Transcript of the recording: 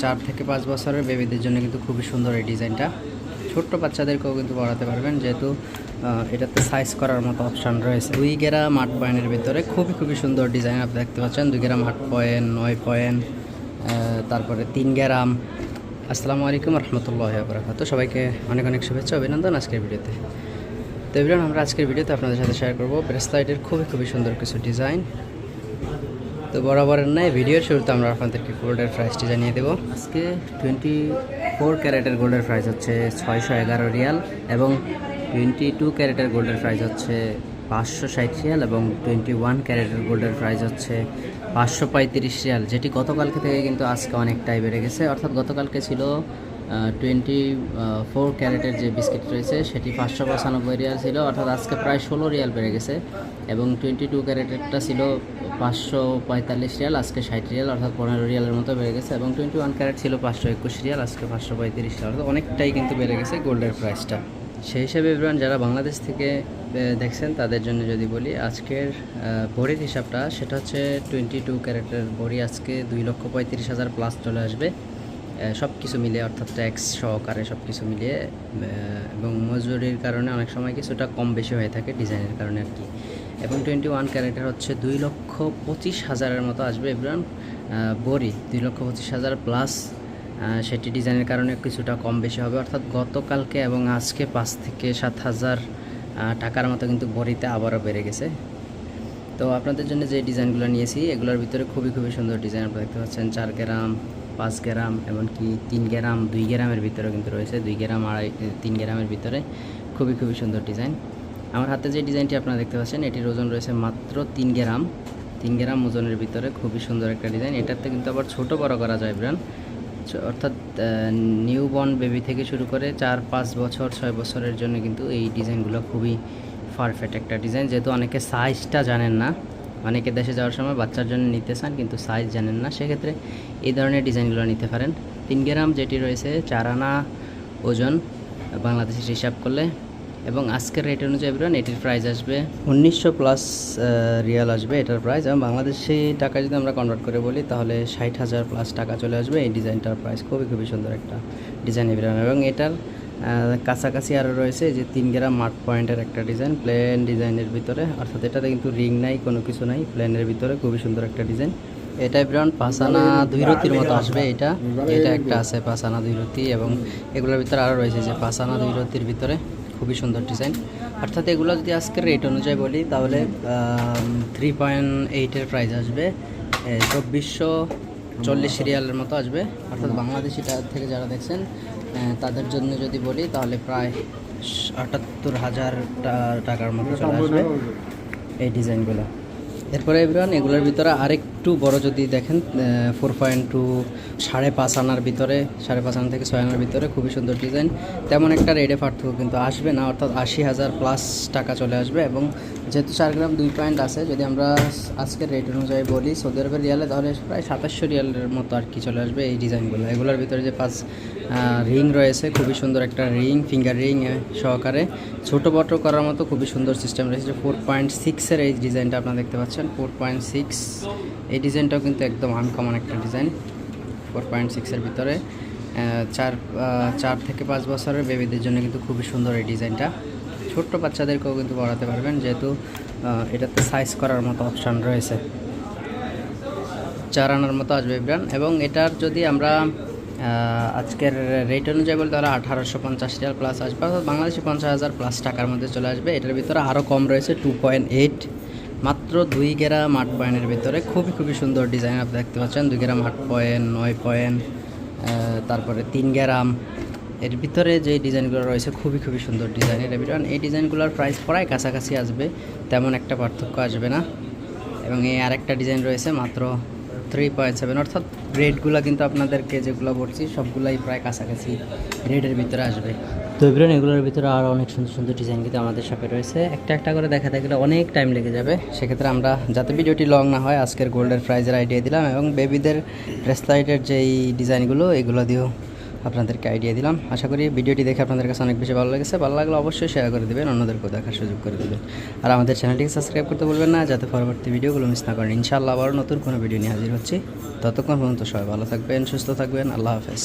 চার থেকে পাঁচ বছরের বেবিদের জন্য কিন্তু খুবই সুন্দর এই ডিজাইনটা। ছোট্ট বাচ্চাদেরকেও কিন্তু পড়াতে পারবেন, যেহেতু এটাতে সাইজ করার মতো অপশান রয়েছে। দুই গেরা আট পয়েন্টের ভিতরে খুবই খুবই সুন্দর ডিজাইন আপনি দেখতে পাচ্ছেন। দুই গ্রাম আট পয়েন্ট, নয় পয়েন্ট তারপরে তিন গ্রাম। আসসালামু আলাইকুম রহমতুল্লাহ বরাকাত সবাইকে অনেক অনেক শুভেচ্ছা, অভিনন্দন আজকের ভিডিওতে। তো এবার আমরা আজকের ভিডিওতে আপনাদের সাথে শেয়ার করব। ব্রেসলাইটের খুবই খুবই সুন্দর কিছু ডিজাইন তো বরাবরের নাই ভিডিওর শুরুতে আমরা আপনাদেরকে গোল্ডের প্রাইসটি জানিয়ে দেবো। আজকে টোয়েন্টি ফোর ক্যারেটের গোল্ডের প্রাইস হচ্ছে ছয়শো এগারো রিয়াল এবং টোয়েন্টি টু ক্যারেটের গোল্ডের প্রাইস হচ্ছে পাঁচশো ষাট রিয়াল এবং টোয়েন্টি ওয়ান ক্যারেটের গোল্ডের প্রাইস হচ্ছে পাঁচশো পঁয়ত্রিশ রিয়াল, যেটি গতকালকে থেকে কিন্তু আজকে অনেকটাই বেড়ে গেছে। অর্থাৎ গতকালকে ছিল টোয়েন্টি ফোর ক্যারেটের যে বিস্কিট রয়েছে, সেটি পাঁচশো পঁচানব্বই রিয়াল ছিল। অর্থাৎ আজকে প্রায় ষোলো রিয়াল বেড়ে গেছে এবং টোয়েন্টি টু ক্যারেটেরটা ছিল পাঁচশো পঁয়তাল্লিশ রিয়াল, আজকে ষাট রিয়াল, অর্থাৎ পনেরো রিয়ালের মতো বেড়ে গেছে এবং টোয়েন্টি ওয়ান ক্যারেট ছিল পাঁচশো একুশ রিয়াল, আজকে পাঁচশো পঁয়ত্রিশ রিয়াল, অর্থাৎ অনেকটাই কিন্তু বেড়ে গেছে গোল্ডের প্রাইসটা। সেই হিসাবে এবার যারা বাংলাদেশ থেকে দেখছেন, তাদের জন্য যদি বলি, আজকের ভরির হিসাবটা, সেটা হচ্ছে টোয়েন্টি টু ক্যারেটের ভরি আজকে দুই লক্ষ পঁয়ত্রিশ হাজার প্লাস চলে আসবে। সব কিছু মিলিয়ে, অর্থাৎ ট্যাক্স সহকারে সব কিছু মিলিয়ে এবং মজুরির কারণে অনেক সময় কিছুটা কম বেশি হয়ে থাকে ডিজাইনের কারণে আর কি। এবং টোয়েন্টি ওয়ান ক্যারেটের হচ্ছে দুই লক্ষ পঁচিশ হাজারের মতো আসবে এবার বড়ি, দুই লক্ষ পঁচিশ হাজার প্লাস সেটি ডিজাইনের কারণে কিছুটা কম বেশি হবে। অর্থাৎ গতকালকে এবং আজকে পাঁচ থেকে সাত হাজার টাকার মতো কিন্তু বড়িতে আবারও বেড়ে গেছে। তো আপনাদের জন্য যে ডিজাইনগুলো নিয়েছি, এগুলোর ভিতরে খুবই খুবই সুন্দর ডিজাইন আপনারা দেখতে পাচ্ছেন। চার গ্রাম, পাঁচ গ্রাম, এমনকি তিন গ্রাম, দুই গ্রামের ভিতরে কিন্তু রয়েছে। দুই গ্রাম, আড়াই, তিন গ্রামের ভিতরে খুবই খুবই সুন্দর ডিজাইন। আমার হাতে যে ডিজাইনটি আপনারা দেখতে পাচ্ছেন, এটির ওজন রয়েছে মাত্র তিন গ্রাম। তিন গ্রাম ওজনের ভিতরে খুবই সুন্দর একটা ডিজাইন। এটাতে কিন্তু আবার ছোট বড় করা যায় ব্র্যান্ড অর্থাৎ নিউ বর্ন বেবি থেকে শুরু করে চার, পাঁচ বছর, ছয় বছরের জন্য কিন্তু এই ডিজাইনগুলো খুবই পারফেক্ট একটা ডিজাইন। যেহেতু অনেকে সাইজটা জানেন না, অনেকে দেশে যাওয়ার সময় বাচ্চার জন্য নিতে চান, কিন্তু সাইজ জানেন না, সেক্ষেত্রে এই ধরনের ডিজাইনগুলো নিতে পারেন। তিন গ্রাম যেটি রয়েছে, চার আনা ওজন বাংলাদেশের হিসাব করলে এবং আজকের রেট অনুযায়ী বলুন এটির প্রাইস আসবে উনিশশো প্লাস রিয়াল আসবে এটার প্রাইস এবং বাংলাদেশি টাকা যদি আমরা কনভার্ট করে বলি, তাহলে ষাট হাজার প্লাস টাকা চলে আসবে। এই ডিজাইনটার প্রাইস খুবই খুবই সুন্দর একটা ডিজাইন এবার এবং এটার কাছাকাছি আরও রয়েছে যে তিন গ্রাম মার্ক পয়েন্টের একটা ডিজাইন প্লেন ডিজাইনের ভিতরে। অর্থাৎ এটাতে কিন্তু রিং নাই, কোনো কিছু নাই প্লেনের ভিতরে খুবই সুন্দর একটা ডিজাইন এটা ব্রাউন পাসানা দুই রতির মতো আসবে এটা। এটা একটা আছে পাসানা দুই রতি এবং এগুলোর ভিতরে আরও রয়েছে যে পাসানা দুই রতির ভিতরে। খুবই সুন্দর ডিজাইন। অর্থাৎ এগুলো যদি আজকের রেট অনুযায়ী বলি, তাহলে থ্রি পয়েন্ট এইটের প্রাইস আসবে। চব্বিশশো চল্লিশ সিরিয়ালের মতো আসবে। অর্থাৎ বাংলাদেশি থেকে যারা দেখছেন তাদের জন্য যদি বলি, তাহলে প্রায় আটাত্তর হাজার টাকার মতো চলে আসবে। এই ডিজাইনগুলো। এরপরে এভরিওয়ান এগুলোর ভিতরে আরেকটু বড় যদি দেখেন ফোর পয়েন্ট টু সাড়ে পাঁচ আনার ভিতরে, সাড়ে পাঁচ আনা থেকে ছয় আনার ভিতরে খুবই সুন্দর ডিজাইন তেমন একটা রেডে পার্থক্য কিন্তু আসবে না, অর্থাৎ আশি হাজার প্লাস টাকা চলে আসবে এবং যেহেতু চার গ্রাম দুই পয়েন্ট আছে, যদি আমরা আজকের রেট অনুযায়ী বলি, সৌদি আরবের রিয়ালে তাহলে প্রায় সাতাশশো রিয়ালের মতো আর কি চলে আসবে এই ডিজাইনগুলো এগুলোর ভিতরে যে পাঁচ রিং রয়েছে, খুবই সুন্দর একটা রিং ফিঙ্গার রিং সহকারে। ছোটো বড় করার মতো খুবই সুন্দর সিস্টেম রয়েছে ফোর পয়েন্ট সিক্সের এই ডিজাইনটা আপনারা দেখতে পাচ্ছেন। ফোর পয়েন্ট সিক্স এই ডিজাইনটাও কিন্তু একদম আনকমন একটা ডিজাইন ফোর পয়েন্ট সিক্সের ভিতরে। চার চার থেকে পাঁচ বছরের বেবিদের জন্য কিন্তু খুবই সুন্দর এই ডিজাইনটা। ছোট্ট বাচ্চাদেরকেও কিন্তু পড়াতে পারবেন, যেহেতু এটাতে সাইজ করার মতো অপশান রয়েছে। চার আনার মতো আসবে ব্রান এবং এটার যদি আমরা আজকের রেট অনুযায়ী বলি তাহলে আঠারোশো পঞ্চাশ রিয়াল প্লাস আসবে, অর্থাৎ বাংলাদেশে পঞ্চাশ হাজার প্লাস টাকার মধ্যে চলে আসবে। এটার ভিতরে আরও কম রয়েছে টু পয়েন্ট এইট মাত্র দুই গ্রাম আট পয়েন্টের ভিতরে খুবই খুবই সুন্দর ডিজাইন আপনি দেখতে পাচ্ছেন। দুই গ্রাম আট পয়েন্ট, নয় পয়েন্ট তারপরে তিন গ্রাম এর ভিতরে যে ডিজাইনগুলো রয়েছে খুবই খুবই সুন্দর ডিজাইনের ভিতরে। এই ডিজাইনগুলোর প্রাইস প্রায় কাছাকাছি আসবে, তেমন একটা পার্থক্য আসবে না। এবং এই আরেকটা ডিজাইন রয়েছে মাত্র থ্রি পয়েন্ট সেভেন অর্থাৎ রেটগুলো কিন্তু আপনাদেরকে যেগুলো বলছি, সবগুলাই প্রায় কাছাকাছি রেটের ভিতরে আসবে। তো এবার এগুলোর ভিতরে আরও অনেক সুন্দর সুন্দর ডিজাইন কিন্তু আমাদের শপে রয়েছে। একটা একটা করে দেখাতে গেলে অনেক টাইম লেগে যাবে। সেক্ষেত্রে আমরা, যাতে ভিডিওটি লং না হয়, আজকের গোল্ডের প্রাইজের আইডিয়া দিলাম এবং বেবিদের ব্রেসলাইটের যেই ডিজাইনগুলো এগুলো দিয়েও আপনাদেরকে আইডিয়া দিলাম। আশা করি ভিডিওটি দেখে আপনাদের কাছে অনেক বেশি ভালো লেগেছে। ভালো লাগলে অবশ্যই শেয়ার করে দেবেন, অন্যদেরকেও দেখার সুযোগ করে দেবেন। আর আমাদের চ্যানেলটিকে সাবস্ক্রাইব করতে বলবেন না, যাতে পরবর্তী ভিডিওগুলো মিস না করেন। ইনশাআল্লাহ আবার নতুন কোনো ভিডিও নিয়ে হাজির হচ্ছি। ততক্ষণ পর্যন্ত সবাই ভালো থাকবেন, সুস্থ থাকবেন। আল্লাহ হাফেজ।